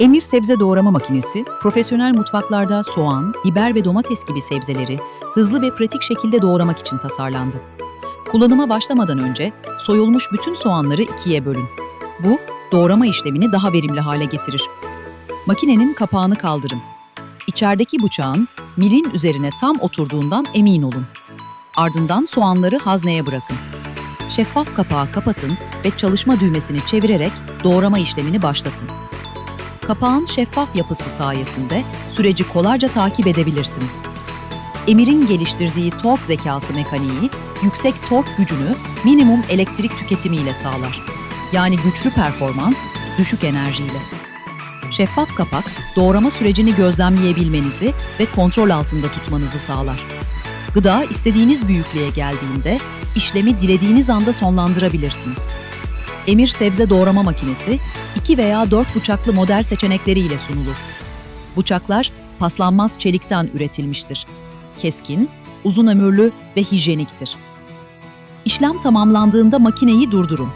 Emir sebze doğrama makinesi, profesyonel mutfaklarda soğan, biber ve domates gibi sebzeleri hızlı ve pratik şekilde doğramak için tasarlandı. Kullanıma başlamadan önce soyulmuş bütün soğanları ikiye bölün. Bu, doğrama işlemini daha verimli hale getirir. Makinenin kapağını kaldırın. İçerideki bıçağın milin üzerine tam oturduğundan emin olun. Ardından soğanları hazneye bırakın. Şeffaf kapağı kapatın ve çalışma düğmesini çevirerek doğrama işlemini başlatın. Kapağın şeffaf yapısı sayesinde süreci kolayca takip edebilirsiniz. Emir'in geliştirdiği tork zekası mekaniği, yüksek tork gücünü minimum elektrik tüketimiyle sağlar. Yani güçlü performans, düşük enerjiyle. Şeffaf kapak, doğrama sürecini gözlemleyebilmenizi ve kontrol altında tutmanızı sağlar. Gıda istediğiniz büyüklüğe geldiğinde işlemi dilediğiniz anda sonlandırabilirsiniz. Emir sebze doğrama makinesi 2 veya 4 bıçaklı model seçenekleriyle sunulur. Bıçaklar paslanmaz çelikten üretilmiştir. Keskin, uzun ömürlü ve hijyeniktir. İşlem tamamlandığında makineyi durdurun.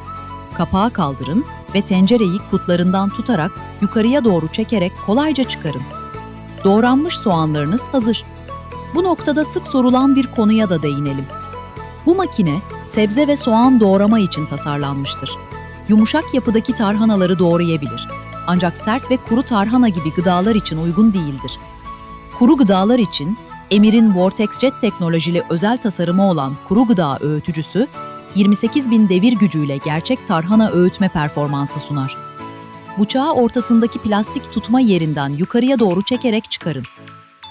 Kapağı kaldırın ve tencereyi kutlarından tutarak yukarıya doğru çekerek kolayca çıkarın. Doğranmış soğanlarınız hazır. Bu noktada sık sorulan bir konuya da değinelim. Bu makine sebze ve soğan doğrama için tasarlanmıştır. Yumuşak yapıdaki tarhanaları doğrayabilir. Ancak sert ve kuru tarhana gibi gıdalar için uygun değildir. Kuru gıdalar için Emir'in Vortex Jet teknolojili özel tasarımı olan kuru gıda öğütücüsü 28.000 devir gücüyle gerçek tarhana öğütme performansı sunar. Bıçağı ortasındaki plastik tutma yerinden yukarıya doğru çekerek çıkarın.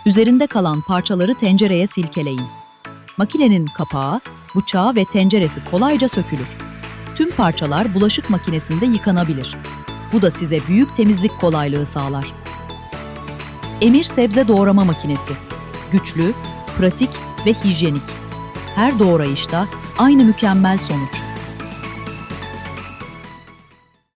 Üzerinde kalan parçaları tencereye silkeleyin. Makinenin kapağı, bıçağı ve tenceresi kolayca sökülür. Tüm parçalar bulaşık makinesinde yıkanabilir. Bu da size büyük temizlik kolaylığı sağlar. Emir sebze doğrama makinesi. Güçlü, pratik ve hijyenik. Her doğrayışta aynı mükemmel sonuç.